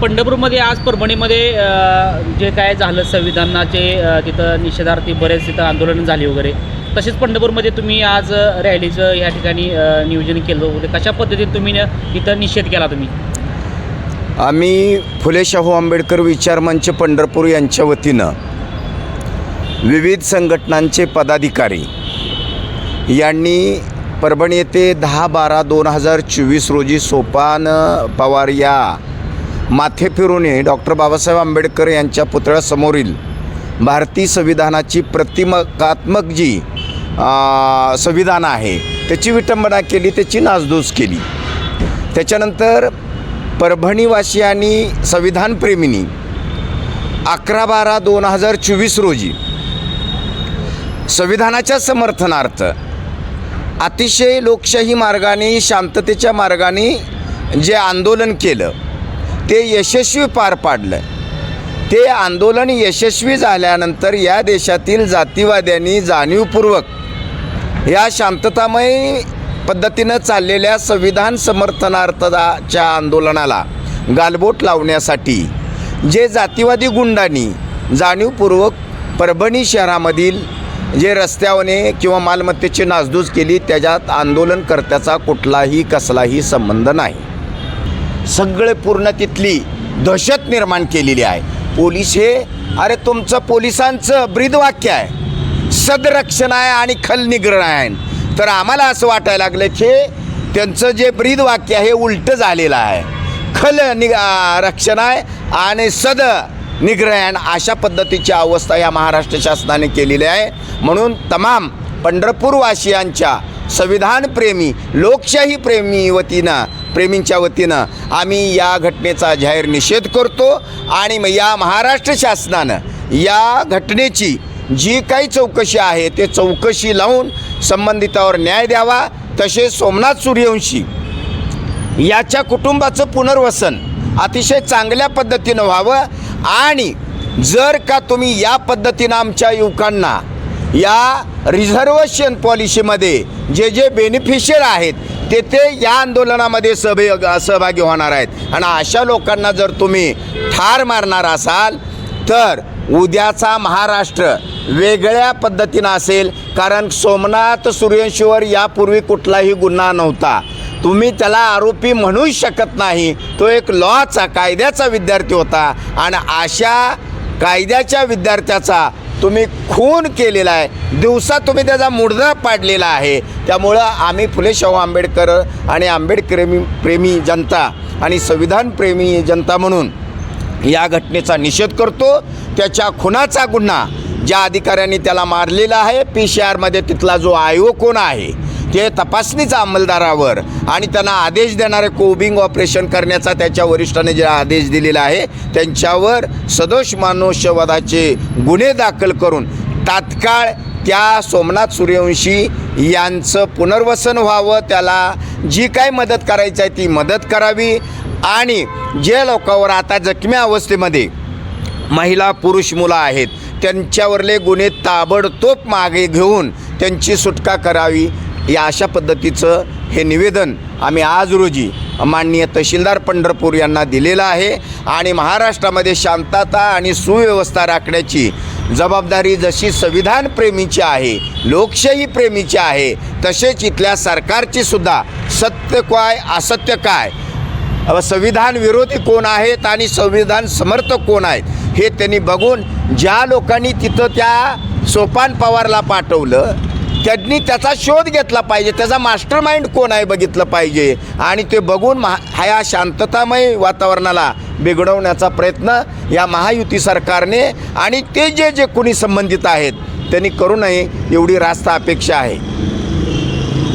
पंढरपूरमध्ये आज परभणीमध्ये जे काय झालं संविधानाचे तिथं निषेधार्थी बरेच तिथं आंदोलन झाली वगैरे तसेच पंढरपूरमध्ये तुम्ही आज रॅलीचं या ठिकाणी नियोजन केलं वगैरे कशा पद्धतीने तुम्ही न- तिथं निषेध केला तुम्ही? आम्ही फुले शाहू आंबेडकर विचार मंच पंढरपूर यांच्या वतीनं विविध संघटनांचे पदाधिकारी यांनी परभणी येथे दहा बारा दोन हजार चोवीस रोजी सोपान पवार या माथे फिरूने डॉक्टर बाबासाहेब आंबेडकर यांच्या पुतळ्यासमोरील भारतीय संविधानाची प्रतिमकात्मक जी संविधान आहे त्याची विटंबना केली त्याची नासधूस केली. त्याच्यानंतर परभणीवासियांनी संविधानप्रेमींनी अकरा बारा दोन हजार चोवीस रोजी संविधानाच्या समर्थनार्थ अतिशय लोकशाही मार्गाने शांततेच्या मार्गाने जे आंदोलन केलं ते यशस्वी पार पाडलं ते आंदोलन यशस्वी झाल्यानंतर या देशातील जातीवाद्यांनी जाणीवपूर्वक या शांततामय पद्धतीनं चाललेल्या संविधान समर्थनार्थाच्या आंदोलनाला गालबोट लावण्यासाठी जे जातीवादी गुंडांनी जाणीवपूर्वक परभणी शहरामधील जे रस्त्यावने किंवा मालमत्तेची नासधूस केली त्याच्यात आंदोलनकर्त्याचा कुठलाही कसलाही संबंध नाही. सगळे पूर्ण तिथली दहशत निर्माण केलेली आहे. पोलीस हे अरे तुमचं पोलिसांचं ब्रीदवाक्य आहे. सदरक्षण आहे आणि खलनिग्रह आहे. तर आम्हाला असं वाटायला लागलं की त्यांचं जे ब्रीदवाक्य आहे उलटं झालेलं आहे. खल नि रक्षण आहे आणि सद निग्रहण अशा पद्धतीची अवस्था या महाराष्ट्र शासनाने केलेली आहे. म्हणून तमाम पंढरपूरवासियांच्या संविधानप्रेमी लोकशाही प्रेमी वतीनं प्रेमींच्या वतीनं आम्ही या घटनेचा जाहीर निषेध करतो आणि मग या महाराष्ट्र शासनानं या घटनेची जी काही चौकशी आहे ते चौकशी लावून संबंधितावर न्याय द्यावा. तसेच सोमनाथ सूर्यवंशी याच्या कुटुंबाचं पुनर्वसन अतिशय चांगल्या पद्धतीनं व्हावं. आणि जर का तुम्ही या पद्धतीनं आमच्या युवकांना या रिझर्वेशन पॉलिसीमध्ये जे जे बेनिफिशियल आहेत तेथे या आंदोलनामध्ये सहभाग सहभागी होणार आहेत. आणि अशा लोकांना जर तुम्ही ठार मारणार असाल तर उद्याचा महाराष्ट्र वेगळ्या पद्धतीनं असेल. कारण सोमनाथ सूर्यवंशीवर यापूर्वी कुठलाही गुन्हा नव्हता. तुम्ही त्याला आरोपी म्हणूच शकत नाही. तो एक लॉचा कायद्याचा विद्यार्थी होता. आणि अशा कायद्याच्या विद्यार्थ्याचा तुम्ही खून केलेला आहे. दिवसा तुम्ही त्याचा मुडदा पाडलेला आहे. त्यामुळं आम्ही फुले शाहू आंबेडकर आणि आंबेडकरेमी प्रेमी जनता आणि संविधानप्रेमी जनता म्हणून या घटनेचा निषेध करतो. त्याच्या खुनाचा गुन्हा ज्या अधिकाऱ्यांनी त्याला मारलेला आहे पी सी आरमध्ये तिथला जो आयोग कोण आहे ते तपासणीचा अंमलदारावर आणि त्यांना आदेश देणारे कोबिंग ऑपरेशन करण्याचा त्याच्या वरिष्ठाने जे आदेश दिलेला आहे त्यांच्यावर सदोष मानुष्यवादाचे गुन्हे दाखल करून तात्काळ त्या सोमनाथ सूर्यवंशी यांचं पुनर्वसन व्हावं त्याला जी काय मदत करायची आहे ती मदत करावी आणि जे लोकांवर आता जखमी अवस्थेमध्ये महिला पुरुष मुलं आहेत त्यांच्यावरले गुन्हे ताबडतोब मागे घेऊन त्यांची सुटका करावी या अशा पद्धतीचं हे निवेदन आम्ही आज रोजी माननीय तहसीलदार पंढरपूर यांना दिलेलं आहे आणि महाराष्ट्रामध्ये शांतता आणि सुव्यवस्था राखण्याची जबाबदारी जशी संविधान प्रेमीची आहे लोकशाही प्रेमीची आहे तसेच इथल्या सरकारची सुद्धा सत्य काय असत्य काय संविधान विरोधी कोण आहेत आणि संविधान समर्थक कोण आहेत हे त्यांनी बघून ज्या लोकांनी तिथं त्या सोपान पवारला पाठवलं त्यांनी त्याचा शोध घेतला पाहिजे त्याचा मास्टर माइंड कोण आहे बघितलं पाहिजे? आणि ते बघून महा ह्या शांततामय वातावरणाला बिघडवण्याचा प्रयत्न या महायुती सरकारने आणि ते जे जे कोणी संबंधित आहेत त्यांनी करू नये एवढी रास्त अपेक्षा आहे.